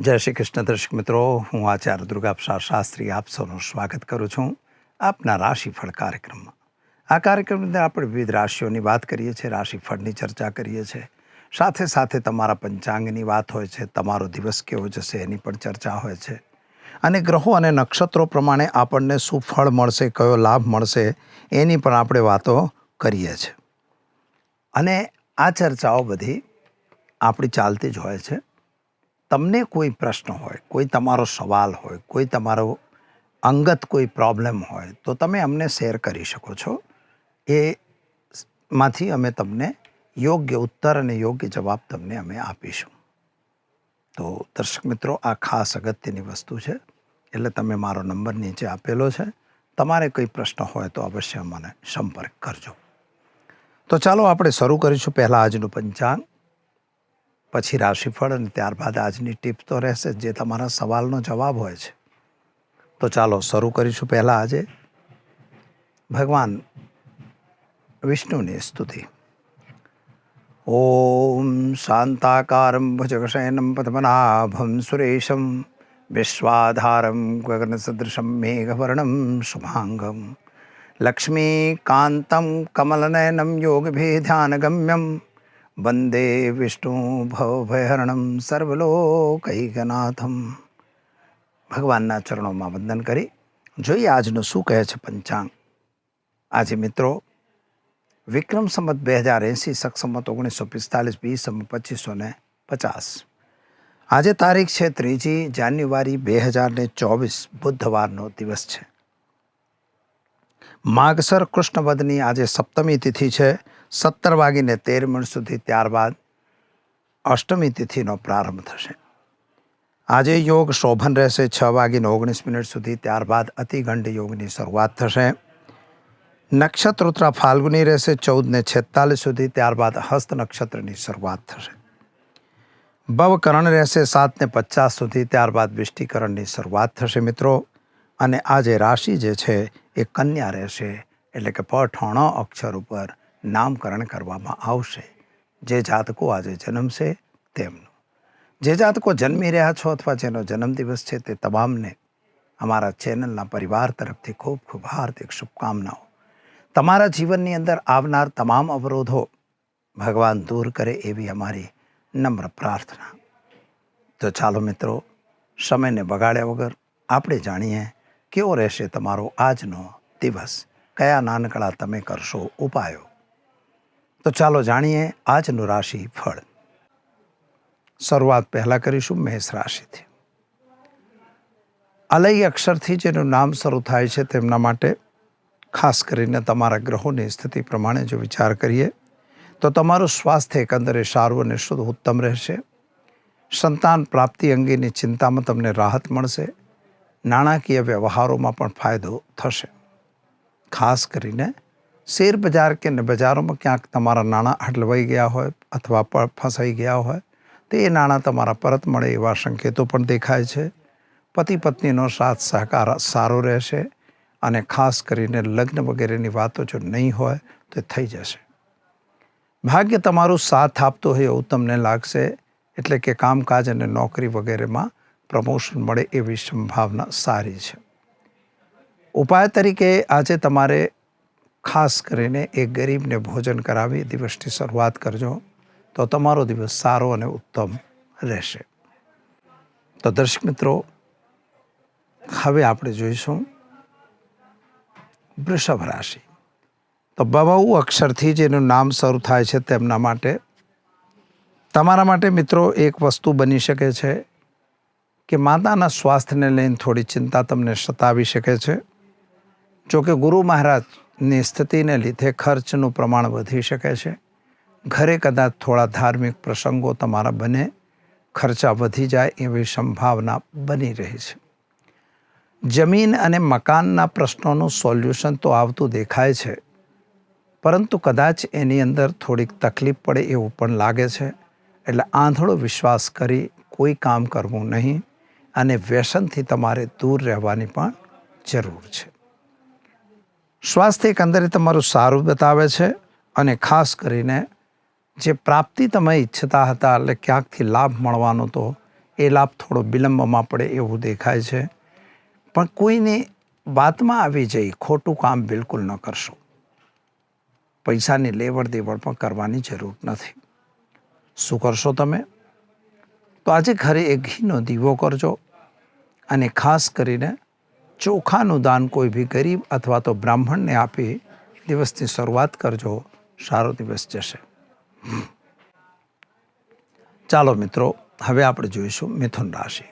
જય શ્રી કૃષ્ણ દર્શક મિત્રો, હું આચાર્ય દુર્ગાપ્સા શાસ્ત્રી આપ સૌનું સ્વાગત કરું છું આપના રાશિફળ કાર્યક્રમમાં. આ કાર્યક્રમની અંદર આપણે વિવિધ રાશિઓની વાત કરીએ છીએ, રાશિફળની ચર્ચા કરીએ છીએ. સાથે સાથે તમારા પંચાંગની વાત હોય છે, તમારો દિવસ કેવો જશે એની પણ ચર્ચા હોય છે. અને ગ્રહો અને નક્ષત્રો પ્રમાણે આપણને શું ફળ મળશે, કયો લાભ મળશે એની પણ આપણે વાતો કરીએ છીએ. અને આ ચર્ચાઓ બધી આપણી ચાલતી જ હોય છે. તમને કોઈ પ્રશ્ન હોય, કોઈ તમારો સવાલ હોય, કોઈ તમારો અંગત કોઈ પ્રોબ્લેમ હોય, તો તમે અમને શેર કરી શકો છો. એ માંથી અમે તમને યોગ્ય ઉત્તર અને યોગ્ય જવાબ તમને અમે આપીશું. તો દર્શક મિત્રો, આ ખાસ અગત્યની વસ્તુ છે, એટલે તમે મારો નંબર નીચે આપેલો છે. તમારે કોઈ પ્રશ્ન હોય તો અવશ્ય મને સંપર્ક કરજો. તો ચાલો આપણે શરૂ કરીશું પહેલાં આજનું પંચાંગ. પછી રાશિફળ અને ત્યારબાદ આજની ટીપ તો રહેશે જે તમારા સવાલનો જવાબ હોય છે. તો ચાલો શરૂ કરીશું પહેલાં આજે. ભગવાન વિષ્ણુની સ્તુતિ. ઓમ શાંતાકારમ ભુજગશયનમ પદ્મનાભમ સુરેશમ વિશ્વાધારમ ગગનસદૃશમ મેઘવર્ણમ શુભાંગમ. લક્ષ્મીકાંતમ કમલનયનમ યોગભેધ્યાનગમ્યમ વંદે વિષ્ણુ ભવભયહરણમ સર્વલોકૈકનાથમ ભગવાનના ચરણોમાં વંદન કરી, જોઈએ આજનું શું કહે છે પંચાંગ. આજે મિત્રો, વિક્રમ સંમત બે હજાર એંસી સક્ષમત ઓગણીસો પિસ્તાલીસ, બી સમ પચીસો ને પચાસ. આજે તારીખ છે ત્રીજી જાન્યુઆરી બે હજાર ને ચોવીસ, બુધવારનો દિવસ છે. માગસર કૃષ્ણવદની આજે સપ્તમી તિથિ છે. સત્તર વાગીને તેર મિનિટ સુધી ત્યારબાદ અષ્ટમી તિથિનો પ્રારંભ થશે. આજે યોગ શોભન રહેશે. છ વાગીને ઓગણીસ મિનિટ સુધી ત્યારબાદ અતિગંડ યોગની શરૂઆત થશે. નક્ષત્ર ઉત્તરા ફાલ્ગુની રહેશે. ચૌદને છેતાલીસ સુધી ત્યારબાદ હસ્ત નક્ષત્રની શરૂઆત થશે. ભવકરણ રહેશે. સાતને પચાસ સુધી ત્યારબાદ વિષ્ટિકરણની શરૂઆત થશે મિત્રો. અને આજે રાશિ જે છે એ કન્યા રહેશે. એટલે કે પઠોણો અક્ષર ઉપર નામકરણ કરવામાં આવશે. જે જાતકો આજે જન્મશે, તેમનું. જે જાતકો જન્મી રહ્યા છો અથવા જેનો જન્મદિવસ છે તે તમામને અમારા ચેનલના પરિવાર તરફથી ખૂબ ખૂબ હાર્દિક શુભકામનાઓ. તમારા જીવનની અંદર આવનાર તમામ અવરોધો ભગવાન દૂર કરે એવી અમારી નમ્ર પ્રાર્થના. તો ચાલો મિત્રો, સમયને બગાડ્યા વગર આપણે જાણીએ કેવો રહેશે તમારો આજનો દિવસ. કયા નાનકડા તમે કરશો ઉપાયો? તો ચાલો જાણીએ આજનું રાશિ ફળ શરૂઆત પહેલાં કરીશું મેષ રાશિથી. અલય અક્ષરથી જેનું નામ શરૂ થાય છે તેમના માટે ખાસ કરીને તમારા ગ્રહોની સ્થિતિ પ્રમાણે જો વિચાર કરીએ, તો તમારું સ્વાસ્થ્ય એકંદરે સારું અને શુદ્ધ ઉત્તમ રહેશે. સંતાન પ્રાપ્તિ અંગેની ચિંતામાં તમને રાહત મળશે. નાણાકીય વ્યવહારોમાં પણ ફાયદો થશે. ખાસ કરીને શેર બજાર કે બજારોમાં ક્યાંક તમારા નાણાં હટલવાઈ ગયા હોય અથવા ફસાઈ ગયા હોય, તો એ નાણાં તમારા પરત મળે એવા સંકેતો પણ દેખાય છે. પતિ પત્નીનો સાથ સહકાર સારો રહેશે અને ખાસ કરીને લગ્ન વગેરેની વાતો જો નહીં હોય, તો થઈ જશે. ભાગ્ય તમારું સાથ આપતો હોય એવું તમને લાગશે, એટલે કે કામકાજ અને નોકરી વગેરેમાં પ્રમોશન મળે એવી સંભાવના સારી છે. ઉપાય તરીકે આજે તમારે ખાસ કરીને એક ગરીબને ભોજન કરાવી દિવસની શરૂઆત કરજો, તો તમારો દિવસ સારો અને ઉત્તમ રહેશે. તો દર્શક મિત્રો, હવે આપણે જોઈશું વૃષભ રાશિ. તો બહુ અક્ષરથી જેનું નામ શરૂ થાય છે તેમના માટે. તમારા માટે મિત્રો એક વસ્તુ બની શકે છે કે માતાના સ્વાસ્થ્યને લઈને થોડી ચિંતા તમને સતાવી શકે છે. જો કે ગુરુ મહારાજની સ્થિતિને લીધે ખર્ચનું પ્રમાણ વધી શકે છે. ઘરે કદાચ થોડા ધાર્મિક પ્રસંગો તમારા બને, ખર્ચા વધી જાય એવી સંભાવના બની રહી છે. જમીન અને મકાનના પ્રશ્નોનું સોલ્યુશન તો આવતું દેખાય છે, પરંતુ કદાચ એની અંદર થોડીક તકલીફ પડે એવું પણ લાગે છે. એટલે આંધળો વિશ્વાસ કરી કોઈ કામ કરવું નહીં અને વ્યસનથી તમારે દૂર રહેવાની પણ જરૂર છે. સ્વાસ્થ્ય એકંદરે તમારું સારું બતાવે છે અને ખાસ કરીને જે પ્રાપ્તિ તમે ઈચ્છતા હતા એટલે ક્યાંકથી લાભ મળવાનો તો એ લાભ થોડો વિલંબમાં પડે એવું દેખાય છે. પણ કોઈને વાતમાં આવી જઈ ખોટું કામ બિલકુલ ન કરશો. પૈસાની લેવડ દેવડ પણ કરવાની જરૂર નથી. શું કરશો તમે? તો આજે ઘરે એક ઘીનો દીવો કરજો અને ખાસ કરીને ચોખાનું દાન કોઈ બી ગરીબ અથવા તો બ્રાહ્મણને આપી દિવસની શરૂઆત કરજો. સારો દિવસ જશે. ચાલો મિત્રો, હવે આપણે જોઈશું મિથુન રાશિ.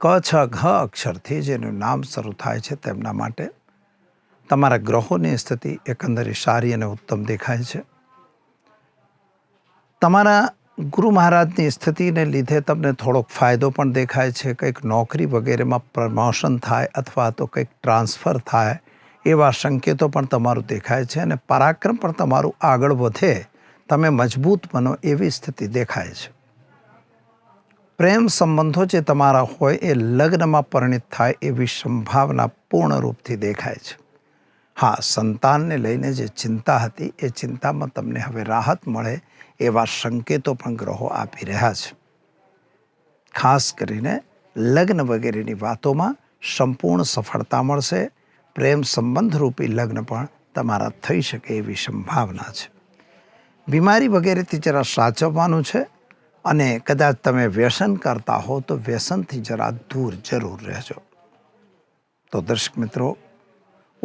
ક છ ઘ અક્ષરથી જેનું નામ શરૂ થાય છે તેમના માટે. તમારા ગ્રહોની સ્થિતિ એકંદરે સારી અને ઉત્તમ દેખાય છે. તમારા ગુરુ મહારાજની સ્થિતિને લીધે તમને થોડોક ફાયદો પણ દેખાય છે. કંઈક નોકરી વગેરેમાં પ્રમોશન થાય અથવા તો કંઈક ટ્રાન્સફર થાય એવા સંકેતો પણ તમારું દેખાય છે અને પરાક્રમ પણ તમારું આગળ વધે. તમે મજબૂત બનો એવી સ્થિતિ દેખાય છે. પ્રેમ સંબંધો જે તમારા હોય એ લગ્નમાં પરિણિત થાય એવી સંભાવના પૂર્ણ રૂપથી દેખાય છે. હા, સંતાનને લઈને જે ચિંતા હતી, એ ચિંતામાં તમને હવે રાહત મળે એવા સંકેતો પણ ગ્રહો આપી રહ્યા છે. ખાસ કરીને લગ્ન વગેરેની વાતોમાં સંપૂર્ણ સફળતા મળશે, પ્રેમ સંબંધરૂપી લગ્ન પણ તમારા થઈ શકે એવી સંભાવના છે. બીમારી વગેરેથી જરા સાચવવાનું છે અને કદાચ તમે વ્યસન કરતા હો તો વ્યસનથી જરા દૂર જરૂર રહેજો. તો દર્શક મિત્રો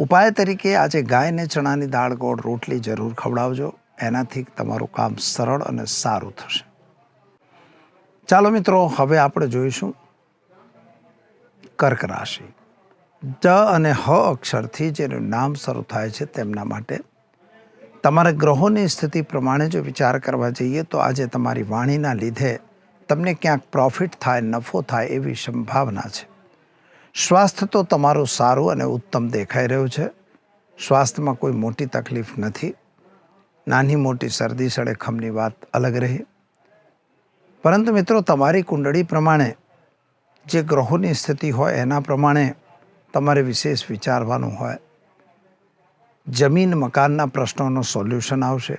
ઉપાય તરીકે આજે ગાયને ચણાની દાળ ગોળ રોટલી જરૂર ખવડાવજો. એનાથી તમારું કામ સરળ અને સારું થશે. ચાલો મિત્રો, હવે આપણે જોઈશું કર્ક રાશિ. ડ અને હ અક્ષરથી જેનું નામ શરૂ થાય છે તેમના માટે. તમારા ગ્રહોની સ્થિતિ પ્રમાણે જો વિચાર કરવા જઈએ તો આજે તમારી વાણીના લીધે તમને ક્યાંક પ્રોફિટ થાય, નફો થાય એવી સંભાવના છે. સ્વાસ્થ્ય તો તમારું સારું અને ઉત્તમ દેખાઈ રહ્યું છે. સ્વાસ્થ્યમાં કોઈ મોટી તકલીફ નથી. નાની મોટી શરદી સડેખમની વાત અલગ રહી. પરંતુ મિત્રો, તમારી કુંડળી પ્રમાણે જે ગ્રહોની સ્થિતિ હોય એના પ્રમાણે તમારે વિશેષ વિચારવાનું હોય. જમીન મકાનના પ્રશ્નોનો સોલ્યુશન આવશે.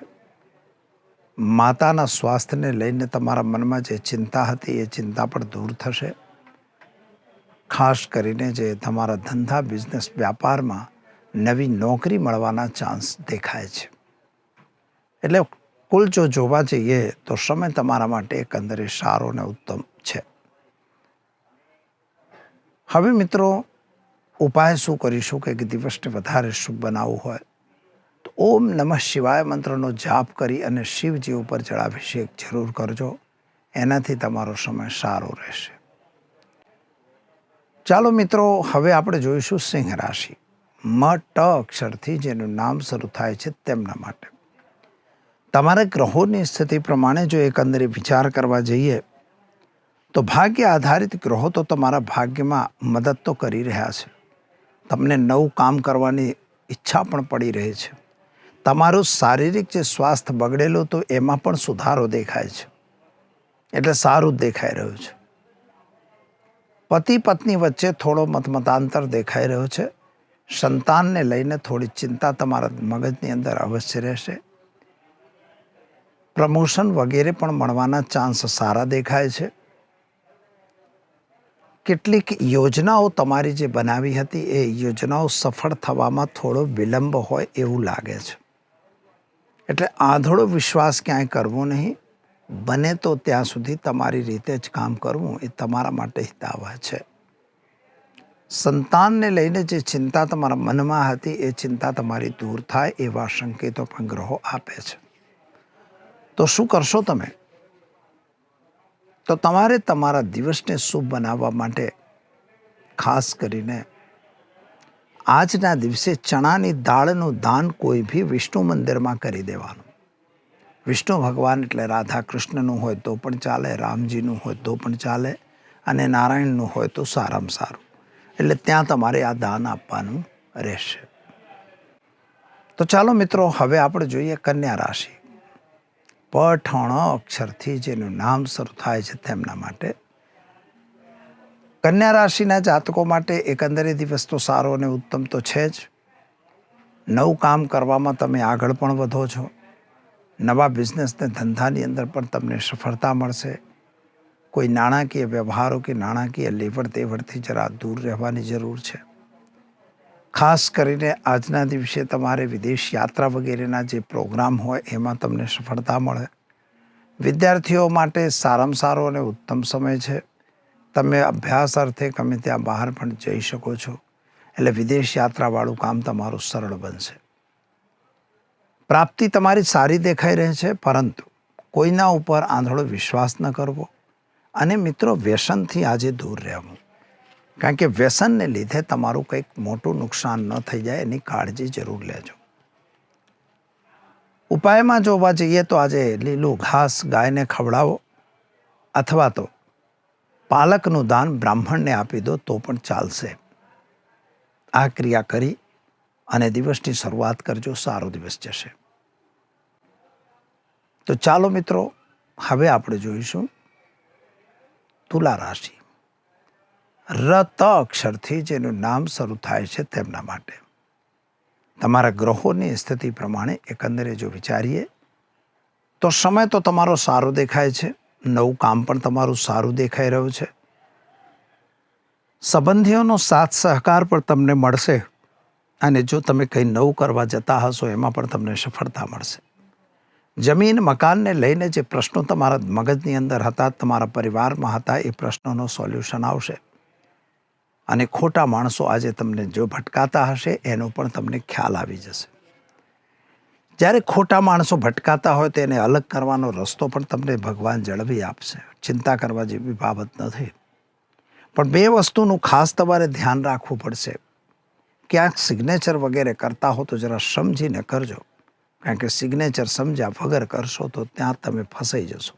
માતાના સ્વાસ્થ્યને લઈને તમારા મનમાં જે ચિંતા હતી એ ચિંતા પણ દૂર થશે. ખાસ કરીને જે તમારા ધંધા, બિઝનેસ, વ્યાપારમાં નવી નોકરી મળવાના ચાન્સ દેખાય છે. એટલે કુલ જો જોવા જઈએ તો સમય તમારા માટે એકંદરે સારો અને ઉત્તમ છે. હવે મિત્રો, ઉપાય શું કરીશું કે દિવસને વધારે શુભ બનાવવું હોય? તો ઓમ નમઃ શિવાય મંત્રનો જાપ કરી અને શિવજી ઉપર જળાભિષેક જરૂર કરજો. એનાથી તમારો સમય સારો રહેશે. ચાલો મિત્રો, હવે આપણે જોઈશું સિંહ રાશિ. મ ટ અક્ષરથી જેનું નામ શરૂ થાય છે તેમના માટે. તમારા ગ્રહોની સ્થિતિ પ્રમાણે જો એકંદરે વિચાર કરવા જઈએ, તો ભાગ્ય આધારિત ગ્રહો તો તમારા ભાગ્યમાં મદદ તો કરી રહ્યા છે. તમને નવું કામ કરવાની ઈચ્છા પણ પડી રહી છે. તમારું શારીરિક જે સ્વાસ્થ્ય બગડેલું તો એમાં પણ સુધારો દેખાય છે. એટલે સારું જ દેખાઈ રહ્યું છે. પતિ પત્ની વચ્ચે થોડો મતમતાંતર દેખાઈ રહ્યો છે. સંતાનને લઈને થોડી ચિંતા તમારા મગજની અંદર અવશ્ય રહેશે. પ્રમોશન વગેરે પણ મળવાના ચાન્સ સારા દેખાય છે. કેટલીક યોજનાઓ તમારી જે બનાવી હતી એ યોજનાઓ સફળ થવામાં થોડો વિલંબ હોય એવું લાગે છે. એટલે આંધળો વિશ્વાસ ક્યાંય કરવો નહીં. બને તો ત્યાં સુધી તમારી રીતે જ કામ કરવું એ તમારા માટે હિતાવહ છે. સંતાનને લઈને જે ચિંતા તમારા મનમાં હતી, એ ચિંતા તમારી દૂર થાય એવા સંકેતો પણ ગ્રહો આપે છે. તો શું કરશો તમે? તો તમારે તમારા દિવસને શુભ બનાવવા માટે ખાસ કરીને આજના દિવસે ચણાની દાળનું દાન કોઈ બી વિષ્ણુ મંદિરમાં કરી દેવાનું. વિષ્ણુ ભગવાન એટલે રાધા કૃષ્ણનું હોય તો પણ ચાલે, રામજીનું હોય તો પણ ચાલે અને નારાયણનું હોય તો સારામાં સારું. એટલે ત્યાં તમારે આ દાન આપવાનું રહેશે. તો ચાલો મિત્રો, હવે આપણે જોઈએ કન્યા રાશિ. પઠણ અક્ષરથી જેનું નામ શરૂ થાય છે તેમના માટે. કન્યા રાશિના જાતકો માટે એકંદરે દિવસ તો સારો અને ઉત્તમ તો છે જ. નવું કામ કરવામાં તમે આગળ પણ વધો છો. નવા બિઝનેસને ધંધાની અંદર પણ તમને સફળતા મળશે. કોઈ નાણાકીય વ્યવહારો કે નાણાકીય લેવડ દેવડથી જરા દૂર રહેવાની જરૂર છે. ખાસ કરીને આજના દિવસે તમારે વિદેશ યાત્રા વગેરેના જે પ્રોગ્રામ હોય એમાં તમને સફળતા મળે. વિદ્યાર્થીઓ માટે સારામાં સારો અને ઉત્તમ સમય છે. તમે અભ્યાસ અર્થે ગમે ત્યાં બહાર પણ જઈ શકો છો. એટલે વિદેશ યાત્રાવાળું કામ તમારું સરળ બનશે. પ્રાપ્તિ તમારી સારી દેખાઈ રહે છે, પરંતુ કોઈના ઉપર આંધળો વિશ્વાસ ન કરવો. અને મિત્રો, વ્યસનથી આજે દૂર રહેવું. કારણ કે વ્યસનને લીધે તમારું કંઈક મોટું નુકસાન ન થઈ જાય, એની કાળજી જરૂર લેજો. ઉપાયમાં જોવા જઈએ તો આજે લીલું ઘાસ ગાયને ખવડાવો, અથવા તો પાલકનું દાન બ્રાહ્મણને આપી દો તો પણ ચાલશે. આ ક્રિયા કરી અને દિવસની શરૂઆત કરજો, સારો દિવસ જશે. તો ચાલો મિત્રો, હવે આપણે જોઈશું તુલા રાશિ. રત અક્ષરથી જેનું નામ શરૂ થાય છે તેમના માટે. તમારા ગ્રહોની સ્થિતિ પ્રમાણે એકંદરે જો વિચારીએ, તો સમય તો તમારો સારો દેખાય છે, નવું કામ પણ તમારું સારું દેખાઈ રહ્યું છે. સંબંધીઓનો સાથ સહકાર પણ તમને મળશે અને જો તમે કંઈ નવું કરવા જતા હશો, એમાં પણ તમને સફળતા મળશે. જમીન, મકાનને લઈને જે પ્રશ્નો તમારા મગજની અંદર હતા, તમારા પરિવારમાં હતા, એ પ્રશ્નોનો સોલ્યુશન આવશે. અને ખોટા માણસો આજે તમને જો ભટકાતા હશે, એનો પણ તમને ખ્યાલ આવી જશે. જ્યારે ખોટા માણસો ભટકાતા હોય તેને અલગ કરવાનો રસ્તો પણ તમને ભગવાન જળવી આપશે. ચિંતા કરવા જેવી બાબત નથી પણ બે વસ્તુનું ખાસ તમારે ધ્યાન રાખવું પડશે. ક્યાંક સિગ્નેચર વગેરે કરતા હો તો જરા સમજીને કરજો. કારણ કે સિગ્નેચર સમજ્યા વગર કરશો તો ત્યાં તમે ફસાઈ જશો.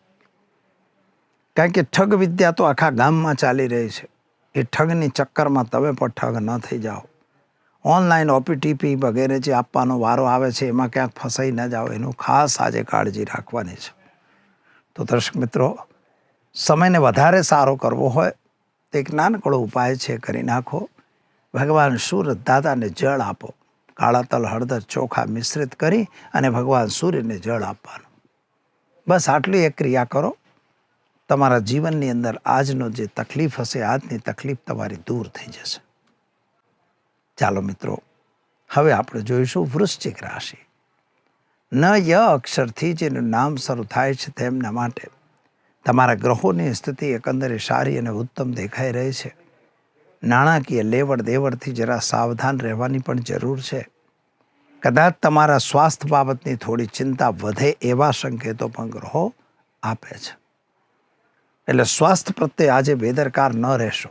કારણ કે ઠગ વિદ્યા તો આખા ગામમાં ચાલી રહી છે. એ ઠગની ચક્કરમાં તમે પણ ઠગ ન થઈ જાઓ. ઓનલાઈન ઓપીટીપી વગેરે જે આપવાનો વારો આવે છે, એમાં ક્યાંક ફસાઈ ન જાઓ. એનું ખાસ આજે કાળજી રાખવાની છે. તો દર્શક મિત્રો, સમયને વધારે સારો કરવો હોય, તો એક નાનકડો ઉપાય છે કરી નાખો. ભગવાન સૂરજ દાદાને જળ આપો. કાળા તલ હળદર ચોખા મિશ્રિત કરી અને ભગવાન સૂર્યને જળ આપવાનું. બસ આટલી એક ક્રિયા કરો. તમારા જીવનની અંદર આજનો જે તકલીફ હશે, આજની તકલીફ તમારી દૂર થઈ જશે. ચાલો મિત્રો, હવે આપણે જોઈશું વૃશ્ચિક રાશિ. ન ય અક્ષરથી જેનું નામ શરૂ થાય છે તેમના માટે. તમારા ગ્રહોની સ્થિતિ એકંદરે સારી અને ઉત્તમ દેખાઈ રહી છે. નાણાકીય લેવડ દેવડથી જરા સાવધાન રહેવાની પણ જરૂર છે. કદાચ તમારા સ્વાસ્થ્ય બાબતની થોડી ચિંતા વધે એવા સંકેતો પણ ગ્રહો આપે છે. એટલે સ્વાસ્થ્ય પ્રત્યે આજે બેદરકાર ન રહેશો.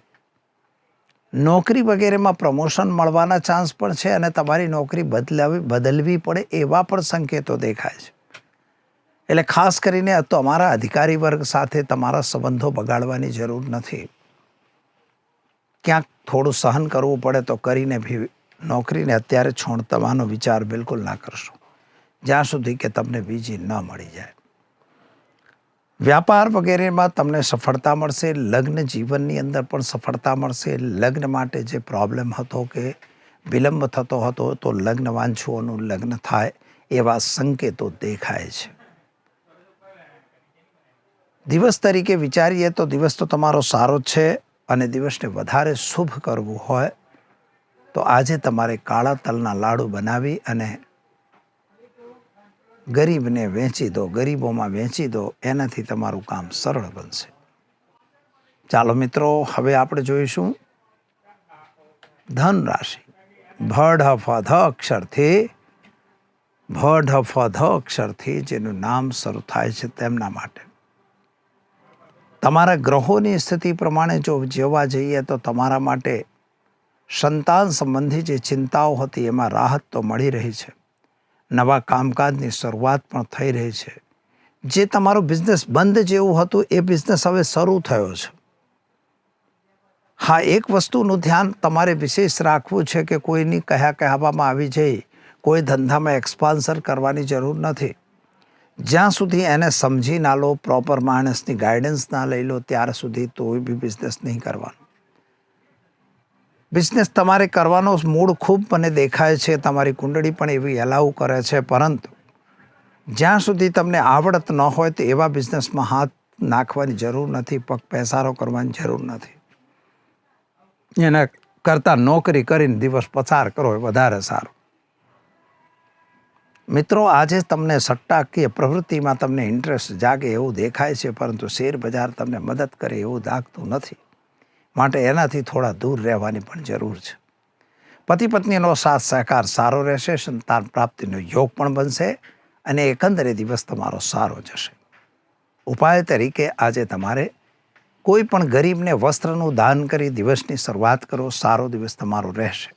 નોકરી વગેરેમાં પ્રમોશન મળવાના ચાન્સ પણ છે અને તમારી નોકરી બદલાવી, બદલવી પડે એવા પણ સંકેતો દેખાય છે. એટલે ખાસ કરીને તમારા અધિકારી વર્ગ સાથે તમારા સંબંધો બગાડવાની જરૂર નથી. ક્યાંક થોડું સહન કરવું પડે તો કરીને બી નોકરીને અત્યારે છોડતવાનો વિચાર બિલકુલ ના કરશો. જ્યાં સુધી કે તમને બીજી ન મળી જાય. વ્યાપાર વગેરેમાં તમને સફળતા મળશે, લગ્ન જીવનની અંદર પણ સફળતા મળશે. લગ્ન માટે જે પ્રોબ્લેમ હતો કે વિલંબ થતો હતો તો લગ્ન વાંછુઓનું લગ્ન થાય એવા સંકેતો દેખાય છે. દિવસ તરીકે વિચારીએ તો દિવસ તો તમારો સારો છે. અને દિવસને વધારે શુભ કરવું હોય, તો આજે તમારે કાળા તલના લાડુ બનાવી અને ગરીબને વેચી દો, ગરીબોમાં વેચી દો, એનાથી તમારું કામ સરળ બનશે. ચાલો મિત્રો, હવે આપણે જોઈશું ધન રાશિ ભડ ફ ધ અક્ષરથી ભડ ફ ધ અક્ષરથી જેનું નામ શરૂ થાય છે તેમના માટે. તમારા ગ્રહોની સ્થિતિ પ્રમાણે જો જોવા જઈએ તો તમારા માટે સંતાન સંબંધી જે ચિંતાઓ હતી એમાં રાહત તો મળી રહી છે. નવા કામકાજની શરૂઆત પણ થઈ રહી છે. જે તમારો બિઝનેસ બંધ જેવું હતું એ બિઝનેસ હવે શરૂ થયો છે. હા, એક વસ્તુનું ધ્યાન તમારે વિશેષ રાખવું છે કે કોઈની કહ્યા કહેવામાં આવી જઈ, કોઈ ધંધામાં એક્સપાન્સર કરવાની જરૂર નથી. જ્યાં સુધી એને સમજી ના લો પ્રોપર માણસની ગાઈડન્સ ના લઈ લો, ત્યાર સુધી તોય બી બિઝનેસ નહીં કરવાનો. બિઝનેસ તમારે કરવાનો મૂળ ખૂબ મને દેખાય છે, તમારી કુંડળી પણ એવી એલાઉ કરે છે, પરંતુ જ્યાં સુધી તમને આવડત ન હોય તો એવા બિઝનેસમાં હાથ નાખવાની જરૂર નથી, પગ પેસારો કરવાની જરૂર નથી. એના કરતાં નોકરી કરીને દિવસ પસાર કરો એ વધારે સારું. મિત્રો, આજે તમને સટ્ટાકીય પ્રવૃત્તિમાં તમને ઇન્ટરેસ્ટ જાગે એવું દેખાય છે, પરંતુ શેર બજાર તમને મદદ કરે એવું લાગતું નથી. માટે એનાથી થોડા દૂર રહેવાની પણ જરૂર છે. પતિ પત્નીનો સાથ સહકાર સારો રહેશે, સંતાન પ્રાપ્તિનો યોગ પણ બનશે અને એકંદરે દિવસ તમારો સારો જશે. ઉપાય તરીકે આજે તમારે કોઈ પણ ગરીબને વસ્ત્રનું દાન કરી દિવસની શરૂઆત કરો, સારો દિવસ તમારો રહેશે.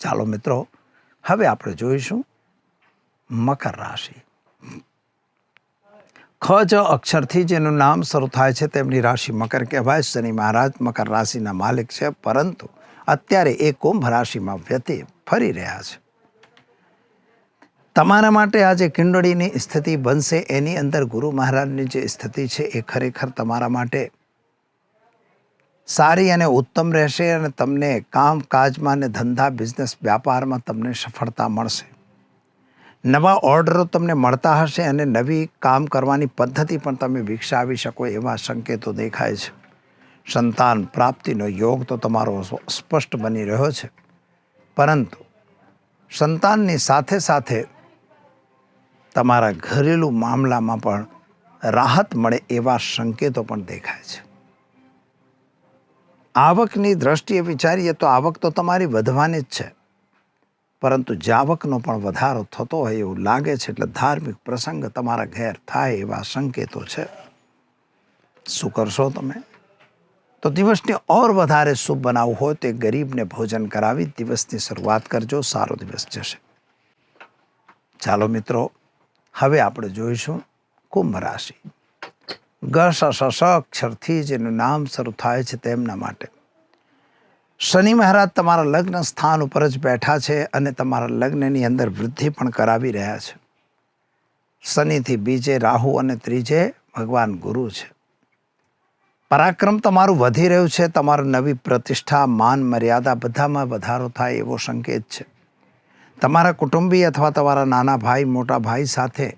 ચાલો મિત્રો, હવે આપણે જોઈશું મકર રાશિ. ખ જ અક્ષરથી જેનું નામ શરૂ થાય છે તેમની રાશિ મકર કહેવાય. શનિ મહારાજ મકર રાશિના માલિક છે, પરંતુ અત્યારે એ કુંભ રાશિમાં વ્યતિ ફરી રહ્યા છે. તમારા માટે આજે કિંડળીની સ્થિતિ બનશે, એની અંદર ગુરુ મહારાજની જે સ્થિતિ છે એ ખરેખર તમારા માટે સારી અને ઉત્તમ રહેશે અને તમને કામ કાજમાં અને ધંધા, બિઝનેસ, વ્યાપારમાં તમને સફળતા મળશે. નવા ઓર્ડરો તમને મળતા હશે અને નવી કામ કરવાની પદ્ધતિ પણ તમે વિકસાવી શકો એવા સંકેતો દેખાય છે. સંતાન પ્રાપ્તિનો યોગ તો તમારો સ્પષ્ટ બની રહ્યો છે. પરંતુ સંતાનની સાથે સાથે તમારા ઘરેલું મામલામાં પણ રાહત મળે એવા સંકેતો પણ દેખાય છે. આવકની દ્રષ્ટિએ વિચારીએ તો આવક તો તમારી વધવાની જ છે. પરંતુ જાવકનો પણ વધારો થતો હોય એવું લાગે છે એટલે ધાર્મિક પ્રસંગ તમારા ઘેર થાય એવા સંકેતો છે. શું કરશો તમે? તો દિવસને ઓર વધારે શુભ બનાવવું હોય તો ગરીબને ભોજન કરાવી દિવસની શરૂઆત કરજો, સારો દિવસ જશે. ચાલો મિત્રો, હવે આપણે જોઈશું કુંભ રાશિ. ગ સ અક્ષરથી જેનું નામ શરૂ થાય છે તેમના માટે. શનિ મહારાજ તમારા લગ્ન સ્થાન ઉપર જ બેઠા છે અને તમારા લગ્નની અંદર વૃદ્ધિ પણ કરાવી રહ્યા છે. શનિથી બીજે રાહુ અને ત્રીજે ભગવાન ગુરુ છે. પરાક્રમ તમારું વધી રહ્યું છે, તમારું નવી પ્રતિષ્ઠા, માન, મર્યાદા બધામાં વધારો થાય એવો સંકેત છે. તમારા કુટુંબી અથવા તમારા નાના ભાઈ, મોટા ભાઈ સાથે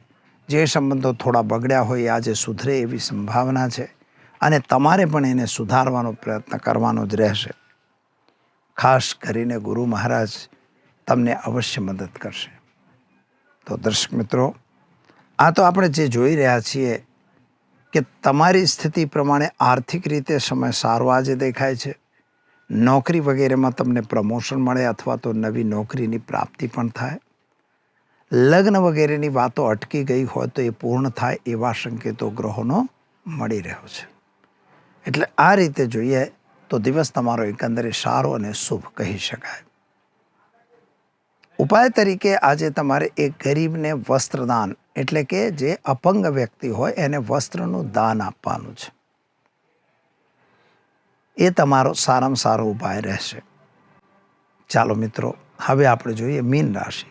જે સંબંધો થોડા બગડ્યા હોય આજે સુધરે એવી સંભાવના છે અને તમારે પણ એને સુધારવાનો પ્રયત્ન કરવાનો જ રહેશે. ખાસ કરીને ગુરુ મહારાજ તમને અવશ્ય મદદ કરશે. તો દર્શક મિત્રો, આ તો આપણે જે જોઈ રહ્યા છીએ કે તમારી સ્થિતિ પ્રમાણે આર્થિક રીતે સમય સારો આજે દેખાય છે. નોકરી વગેરેમાં તમને પ્રમોશન મળે અથવા તો નવી નોકરીની પ્રાપ્તિ પણ થાય. લગ્ન વગેરેની વાતો અટકી ગઈ હોય તો એ પૂર્ણ થાય એવા સંકેતો ગ્રહોનો મળી રહ્યો છે. એટલે આ રીતે જોઈએ તો દિવસ તમારો એકંદરે સારો અને શુભ કહી શકાય. ઉપાય તરીકે આજે તમારે એક ગરીબને વસ્ત્રદાન એટલે કે જે અપંગ વ્યક્તિ હોય એને વસ્ત્રનું દાન આપવાનું છે. એ તમારો સારામાં સારો ઉપાય રહેશે. ચાલો મિત્રો, હવે આપણે જોઈએ મીન રાશિ.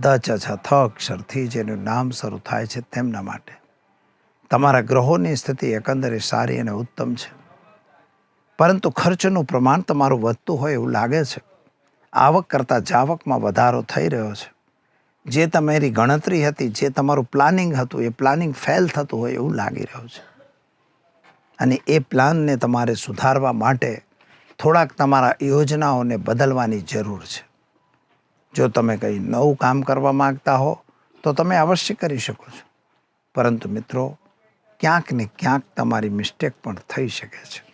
દ ચ થ અક્ષરથી જેનું નામ શરૂ થાય છે તેમના માટે. તમારા ગ્રહોની સ્થિતિ એકંદરે સારી અને ઉત્તમ છે. પરંતુ ખર્ચનું પ્રમાણ તમારું વધતું હોય એવું લાગે છે. આવક કરતાં જાવકમાં વધારો થઈ રહ્યો છે. જે તમારી ગણતરી હતી, જે તમારું પ્લાનિંગ હતું, એ પ્લાનિંગ ફેલ થતું હોય એવું લાગી રહ્યું છે. અને એ પ્લાનને તમારે સુધારવા માટે થોડાક તમારા યોજનાઓને બદલવાની જરૂર છે. જો તમે કંઈ નવું કામ કરવા માગતા હો, તો તમે અવશ્ય કરી શકો છો. પરંતુ મિત્રો, ક્યાંક ને ક્યાંક તમારી મિસ્ટેક પણ થઈ શકે છે.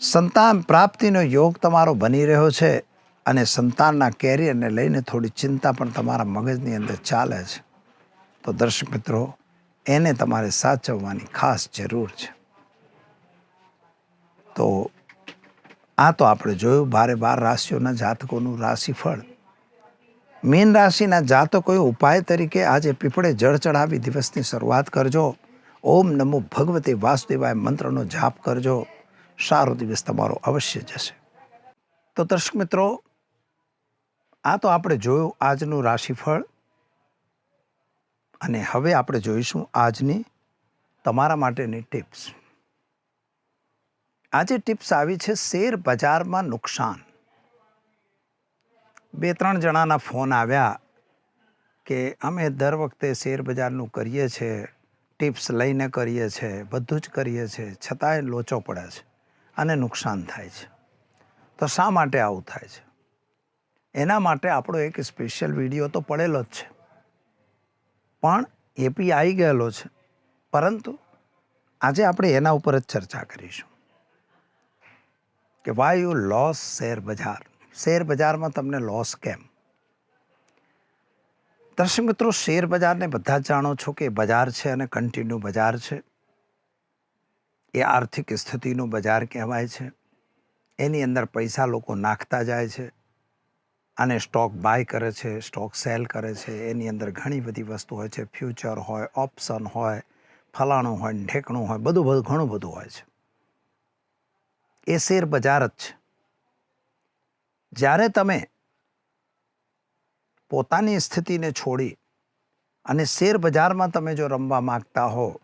સંતાન પ્રાપ્તિનો યોગ તમારો બની રહ્યો છે અને સંતાનના કેરિયરને લઈને થોડી ચિંતા પણ તમારા મગજની અંદર ચાલે છે. તો દર્શક મિત્રો, એને તમારે સાચવવાની ખાસ જરૂર છે. તો આ તો આપણે જોયું બારે બાર રાશિઓના જાતકોનું રાશિફળ. મીન રાશિના જાતકોએ ઉપાય તરીકે આજે પીપળે જળ ચડાવી દિવસની શરૂઆત કરજો. ઓમ નમો ભગવતે વાસુદેવાય મંત્રનો જાપ કરજો. સારો દિવસ તમારો અવશ્ય જશે. તો દર્શક મિત્રો, આ તો આપણે જોયું આજનું રાશિફળ અને હવે આપણે જોઈશું આજની તમારા માટેની ટિપ્સ. આજે ટિપ્સ આવી છે શેર બજારમાં નુકસાન. બે ત્રણ જણાના ફોન આવ્યા કે અમે દર વખતે શેર બજારનું કરીએ છીએ ટિપ્સ લઈને કરીએ છીએ બધું જ કરીએ છીએ છતાંય લોચો પડે છે. અને નુકસાન થાય છે. તો શા માટે આવું થાય છે? એના માટે આપણો એક સ્પેશિયલ વીડિયો તો પડેલો જ છે. પણ એપી આવી ગયેલો છે. પરંતુ આજે આપણે એના ઉપર જ ચર્ચા કરીશું. કે વાય યુ લોસ શેર બજાર? શેર બજારમાં તમને લોસ કેમ? દર્શક મિત્રો, શેર બજારને બધા જ જાણો છો કે બજાર છે અને કન્ટિન્યુ બજાર છે. એ આર્થિક સ્થિતિનું બજાર કહેવાય છે. એની અંદર પૈસા લોકો નાખતા જાય છે અને સ્ટોક બાય કરે છે, સ્ટોક સેલ કરે છે. એની અંદર ઘણી બધી વસ્તુ હોય છે. ફ્યુચર હોય, ઓપ્શન હોય, ફલાણું હોય, ઢેકણું હોય, બધું બધું, ઘણું બધું હોય છે. એ શેર બજાર જ છે. જ્યારે તમે પોતાની સ્થિતિને છોડી અને શેર બજારમાં તમે જો રમવા માંગતા હો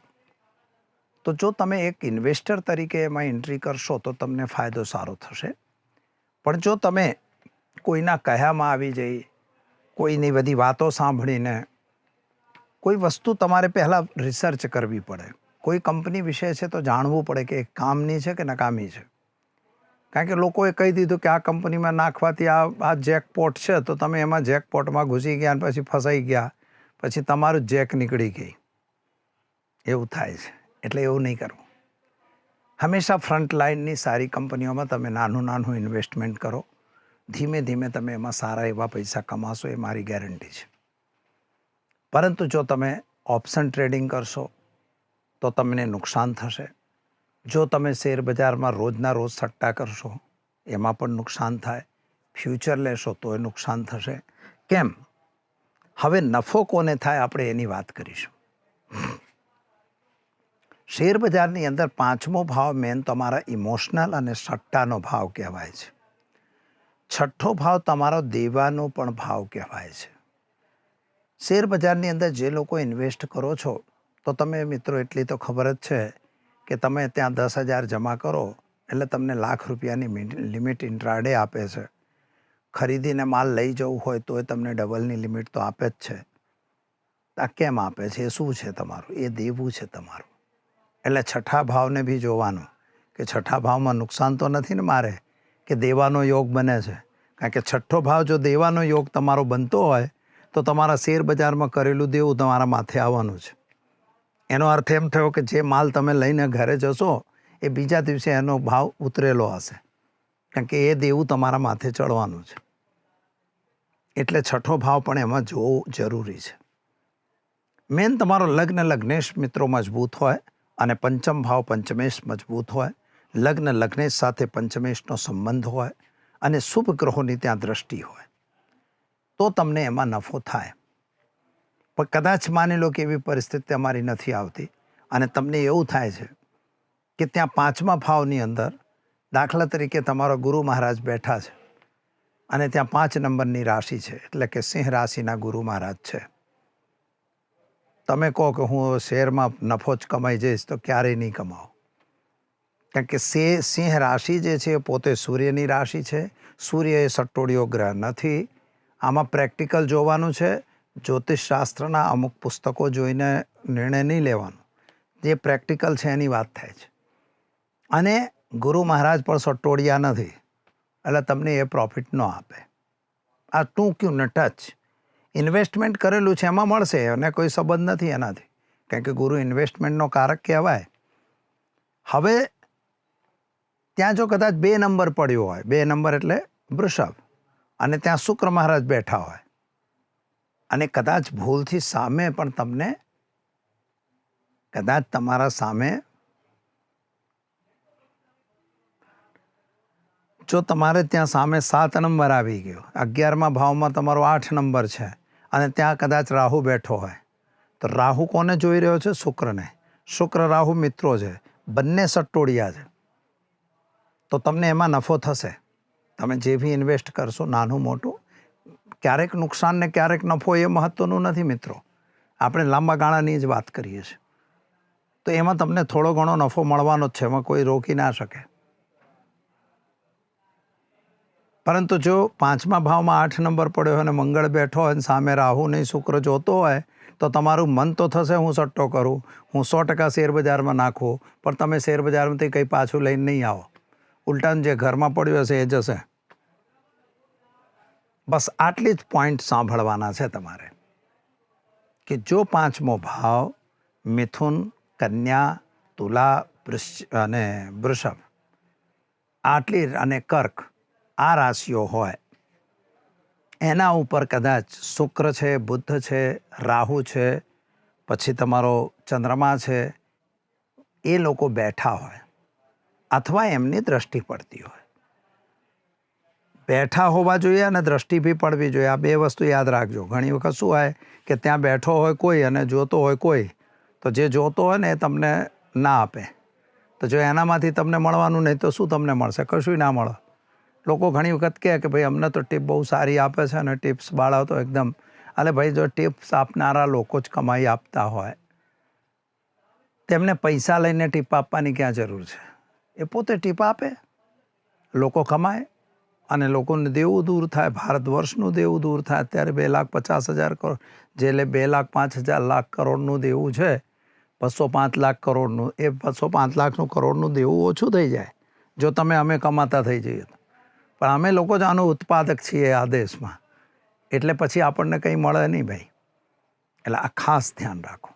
તો જો તમે એક ઇન્વેસ્ટર તરીકે એમાં એન્ટ્રી કરશો તો તમને ફાયદો સારો થશે. પણ જો તમે કોઈના કહ્યામાં આવી જઈ, કોઈની બધી વાતો સાંભળીને, કોઈ વસ્તુ તમારે પહેલાં રિસર્ચ કરવી પડે. કોઈ કંપની વિશે છે તો જાણવું પડે કે કામની છે કે નકામી છે. કારણ કે લોકોએ કહી દીધું કે આ કંપનીમાં નાખવાથી આ આ જેકપોટ છે તો તમે એમાં જેકપોટમાં ઘૂસી ગયા અને પછી ફસાઈ ગયા. પછી તમારું જેક નીકળી ગઈ. એવું થાય છે. એટલે એવું નહીં કરવું હંમેશા ફ્રન્ટ લાઇનની સારી કંપનીઓમાં તમે નાનું નાનું ઇન્વેસ્ટમેન્ટ કરો. ધીમે ધીમે તમે એમાં સારા એવા પૈસા કમાશો, એ મારી ગેરંટી છે. પરંતુ જો તમે ઓપ્શન ટ્રેડિંગ કરશો, તો તમને નુકસાન થશે. જો તમે શેર બજારમાં રોજના રોજ સટ્ટા કરશો, એમાં પણ નુકસાન થાય. ફ્યુચર લેશો તો એ નુકસાન થશે. કેમ? હવે નફો કોને થાય આપણે એની વાત કરીશું. શેર બજારની અંદર પાંચમો ભાવ મેન તમારા ઇમોશનલ અને સટ્ટાનો ભાવ કહેવાય છે. છઠ્ઠો ભાવ તમારો દેવાનો પણ ભાવ કહેવાય છે. શેરબજારની અંદર જે લોકો ઇન્વેસ્ટ કરો છો, તો તમે મિત્રો એટલી તો ખબર જ છે કે તમે ત્યાં દસ હજાર જમા કરો, એટલે તમને લાખ રૂપિયાની લિમિટ ઇન્ટ્રાડે આપે છે. ખરીદીને માલ લઈ જવું હોય તો એ તમને ડબલની લિમિટ તો આપે જ છે. આ કેમ આપે છે? એ શું છે તમારું? એ દેવું છે તમારું. એટલે છઠ્ઠા ભાવને બી જોવાનું કે છઠ્ઠા ભાવમાં નુકસાન તો નથી ને મારે કે દેવાનો યોગ બને છે. કારણ કે છઠ્ઠો ભાવ જો દેવાનો યોગ તમારો બનતો હોય તો તમારા શેર બજારમાં કરેલું દેવું તમારા માથે આવવાનું છે. એનો અર્થ એમ થયો કે જે માલ તમે લઈને ઘરે જશો એ બીજા દિવસે એનો ભાવ ઉતરેલો હશે. કારણ કે એ દેવું તમારા માથે ચડવાનું છે. એટલે છઠ્ઠો ભાવ પણ એમાં જોવો જરૂરી છે. મેન તમારો લગ્ન લગ્નેશ મિત્રો મજબૂત હોય અને પંચમ ભાવ પંચમેશ મજબૂત હોય, લગ્ન લગ્નેશ સાથે પંચમેશનો સંબંધ હોય અને શુભ ગ્રહોની ત્યાં દ્રષ્ટિ હોય, તો તમને એમાં નફો થાય. પણ કદાચ માની લો કે એવી પરિસ્થિતિ અમારી નથી આવતી અને તમને એવું થાય છે કે ત્યાં પાંચમા ભાવની અંદર દાખલા તરીકે તમારો ગુરુ મહારાજ બેઠા છે અને ત્યાં પાંચ નંબરની રાશિ છે, એટલે કે સિંહ રાશિના ગુરુ મહારાજ છે. તમે કહો કે હું શેરમાં નફો જ કમાઈ જઈશ, તો ક્યારેય નહીં કમાઓ કારણ કે સે, સિંહ રાશિ જે છે એ પોતે સૂર્યની રાશિ છે. સૂર્ય એ સટ્ટોડિયો ગ્રહ નથી. આમાં પ્રેક્ટિકલ જોવાનું છે. જ્યોતિષશાસ્ત્રના અમુક પુસ્તકો જોઈને નિર્ણય નહીં લેવાનો. જે પ્રેક્ટિકલ છે એની વાત થાય છે. અને ગુરુ મહારાજ પણ સટ્ટોડિયા નથી. એટલે તમને એ પ્રોફિટ ન આપે. આ ટૂંક્યું ને ટચ ઇન્વેસ્ટમેન્ટ કરેલું છે, એમાં મળશે અને કોઈ સંબંધ નથી એનાથી. કારણ કે ગુરુ ઇન્વેસ્ટમેન્ટનો કારક કહેવાય. હવે, ત્યાં જો કદાચ બે નંબર પડ્યો હોય, બે નંબર એટલે વૃષભ, અને ત્યાં શુક્ર મહારાજ બેઠા હોય, અને કદાચ ભૂલથી સામે પણ તમને, કદાચ તમારા સામે, જો તમારે ત્યાં સામે સાત નંબર આવી ગયો, અગિયારમાં ભાવમાં તમારો આઠ નંબર છે અને ત્યાં કદાચ રાહુ બેઠો હોય. તો રાહુ કોને જોઈ રહ્યો છે? શુક્રને. શુક્ર રાહુ મિત્રો છે. બંને સટ્ટોડિયા છે. તો તમને એમાં નફો થશે. તમે જે બી ઇન્વેસ્ટ કરશો, નાનું મોટું, ક્યારેક નુકસાન ને ક્યારેક નફો એ મહત્વનું નથી મિત્રો. આપણે લાંબા ગાળાની જ વાત કરીએ છીએ. તો એમાં તમને થોડો ઘણો નફો મળવાનો જ છે. એમાં કોઈ રોકી ના શકે. પરંતુ જો પાંચમા ભાવમાં આઠ નંબર પડ્યો હોય અને મંગળ બેઠો હોય અને સામે રાહુ નહીં, શુક્ર જોતો હોય, તો તમારું મન તો થશે હું સટ્ટો કરું, હું સો ટકા શેરબજારમાં નાખું, પણ તમે શેરબજારમાંથી કંઈ પાછું લઈને નહીં આવો. ઉલટાનું જે ઘરમાં પડ્યું હશે એ જશે બસ આટલી જ પોઈન્ટ સાંભળવાના છે તમારે. કે જો પાંચમો ભાવ મિથુન, કન્યા, તુલા, વૃષ અને વૃષભ, આટલી અને કર્ક આ રાશિઓ હોય, એના ઉપર કદાચ શુક્ર છે બુદ્ધ છે, રાહુ છે, પછી તમારો ચંદ્રમા છે, એ લોકો બેઠા હોય અથવા એમની દ્રષ્ટિ પડતી હોય. બેઠા હોવા જોઈએ અને દ્રષ્ટિ બી પડવી જોઈએ. આ બે વસ્તુ યાદ રાખજો. ઘણી વખત શું હોય કે ત્યાં બેઠો હોય કોઈ અને જોતો હોય કોઈ, તો જે જોતો હોય ને એ તમને ના આપે. તો જો એનામાંથી તમને મળવાનું નહીં તો શું તમને મળશે? કશું ના મળે. લોકો ઘણી વખત કહે કે ભાઈ, અમને તો ટીપ બહુ સારી આપે છે અને ટિપ્સ બાળા તો એકદમ. અલે ભાઈ, જો ટિપ્સ આપનારા લોકો જ કમાઈ આપતા હોય. તેમને પૈસા લઈને ટીપ આપવાની ક્યાં જરૂર છે? એ પોતે ટીપ આપે. લોકો કમાય અને લોકોને દેવું દૂર થાય. ભારત વર્ષનું દેવું દૂર થાય. અત્યારે બે લાખ પચાસ હજાર કરોડ જેટલે બે લાખ પાંચ હજાર લાખ કરોડનું દેવું છે, બસો પાંચ લાખ કરોડનું, એ બસો પાંચ લાખનું કરોડનું દેવું ઓછું થઈ જાય. જો તમે અમે કમાતા થઈ જઈએ તો. પણ અમે લોકો જ આનું ઉત્પાદક છીએ આ દેશમાં. એટલે પછી આપણને કંઈ મળે નહીં ભાઈ. એટલે આ ખાસ ધ્યાન રાખો.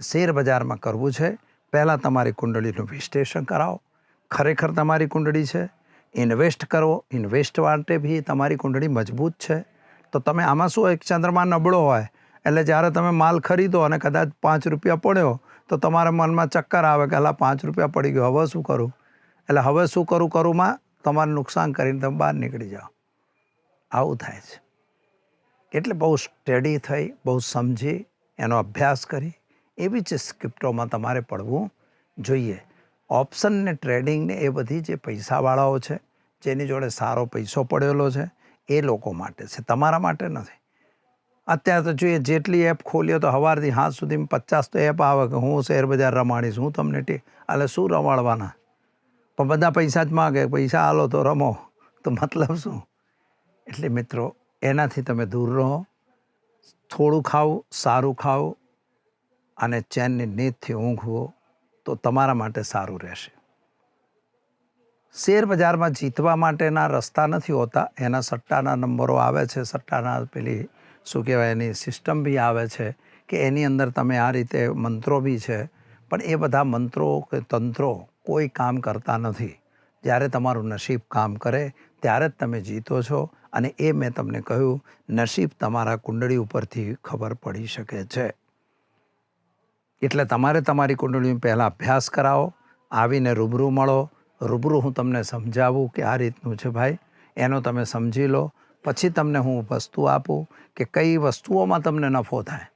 શેર બજારમાં કરવું છે. પહેલાં તમારી કુંડળીનું વિશ્લેષણ કરાવો. ખરેખર તમારી કુંડળી છે. ઇન્વેસ્ટ કરો. ઇન્વેસ્ટ માટે બી તમારી કુંડળી મજબૂત છે. તો તમે આમાં શું એક ચંદ્રમા નબળો હોય? એટલે જ્યારે તમે માલ ખરીદો અને કદાચ પાંચ રૂપિયા પડ્યો, તો તમારા મનમાં ચક્કર આવે કે હલા પાંચ રૂપિયા પડી ગયો. હવે શું કરું? એટલે હવે શું કરું? કરુંમાં તમારે નુકસાન કરીને તમે બહાર નીકળી જાઓ. આવું થાય છે. એટલે બહુ સ્ટડી થઈ, બહુ સમજી, એનો અભ્યાસ કરી, એવી જ સ્ક્રિપ્ટોમાં તમારે પડવું જોઈએ. ઓપ્શન ને ટ્રેડિંગ ને એ બધી જે પૈસાવાળાઓ છે, જેની જોડે સારો પૈસો પડેલો છે, એ લોકો માટે છે. તમારા માટે નથી. અત્યારે તો જોઈએ, જેટલી એપ ખોલીએ તો સવારથી હાથ સુધી પચાસ તો એપ આવે કે હું શેર બજાર રમાડીશ, હું તમને ટી એટલે શું રમાડવાના? પણ બધા પૈસા જ માગે, પૈસા આલો તો રમો. તો મતલબ શું? એટલે મિત્રો, એનાથી તમે દૂર રહો, થોડું ખાઓ, સારું ખાઓ, અને ચેનની નીતથી ઊંઘવો, તો તમારા માટે સારું રહેશે. શેર બજારમાં જીતવા માટેના રસ્તા નથી હોતા. એના સટ્ટાના નંબરો આવે છે. સટ્ટાના પેલી, શું કહેવાય, એની સિસ્ટમ બી આવે છે કે એની અંદર તમે આ રીતે મંત્રો બી છે. પણ એ બધા મંત્રો કે તંત્રો કોઈ કામ કરતા નથી. જ્યારે તમારું નસીબ કામ કરે, ત્યારે જ તમે જીતો છો અને એ મેં તમને કહ્યું, નસીબ તમારા કુંડળી ઉપરથી ખબર પડી શકે છે. એટલે તમારે તમારી કુંડળીનો પહેલાં અભ્યાસ કરાવો, આવીને રૂબરૂ મળો. રૂબરૂ હું તમને સમજાવું કે આ રીતનું છે ભાઈ. એનો તમે સમજી લો. પછી તમને હું વસ્તુ આપું કે કઈ વસ્તુઓમાં તમને નફો થાય.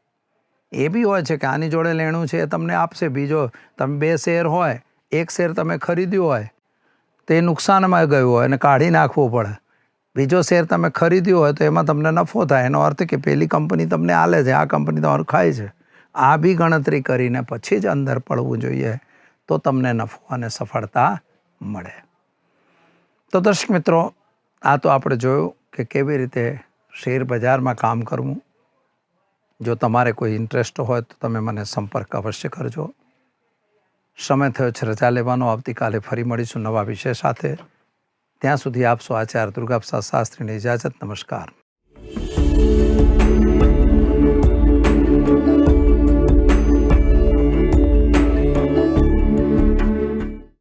એ બી હોય છે કે આની જોડે લેણું છે એ તમને આપશે. બીજો, તમે બે શેર હોય એક શેર તમે ખરીદ્યો હોય, તે નુકસાનમાં ગયું હોય અને કાઢી નાખવું પડે. બીજો શેર તમે ખરીદ્યો હોય, તો એમાં તમને નફો થાય. એનો અર્થ કે પેલી કંપની તમને આલે છે, આ કંપની તમારું ખાય છે. આ બી ગણતરી કરીને પછી જ અંદર પડવું જોઈએ, તો તમને નફો અને સફળતા મળે. તો દર્શક મિત્રો, આ તો આપણે જોયું કે કેવી રીતે શેર બજારમાં કામ કરવું. જો તમારે કોઈ ઇન્ટરેસ્ટ હોય, તો તમે મને સંપર્ક અવશ્ય કરજો. સમય થયો છે, રજા લેવાનો. આવતીકાલે ફરી મળીશું નવા વિષય સાથે. ત્યાં સુધી આપશો આચાર્ય દુર્ગાપ્રસાદ શાસ્ત્રીની ઇજાજત. નમસ્કાર.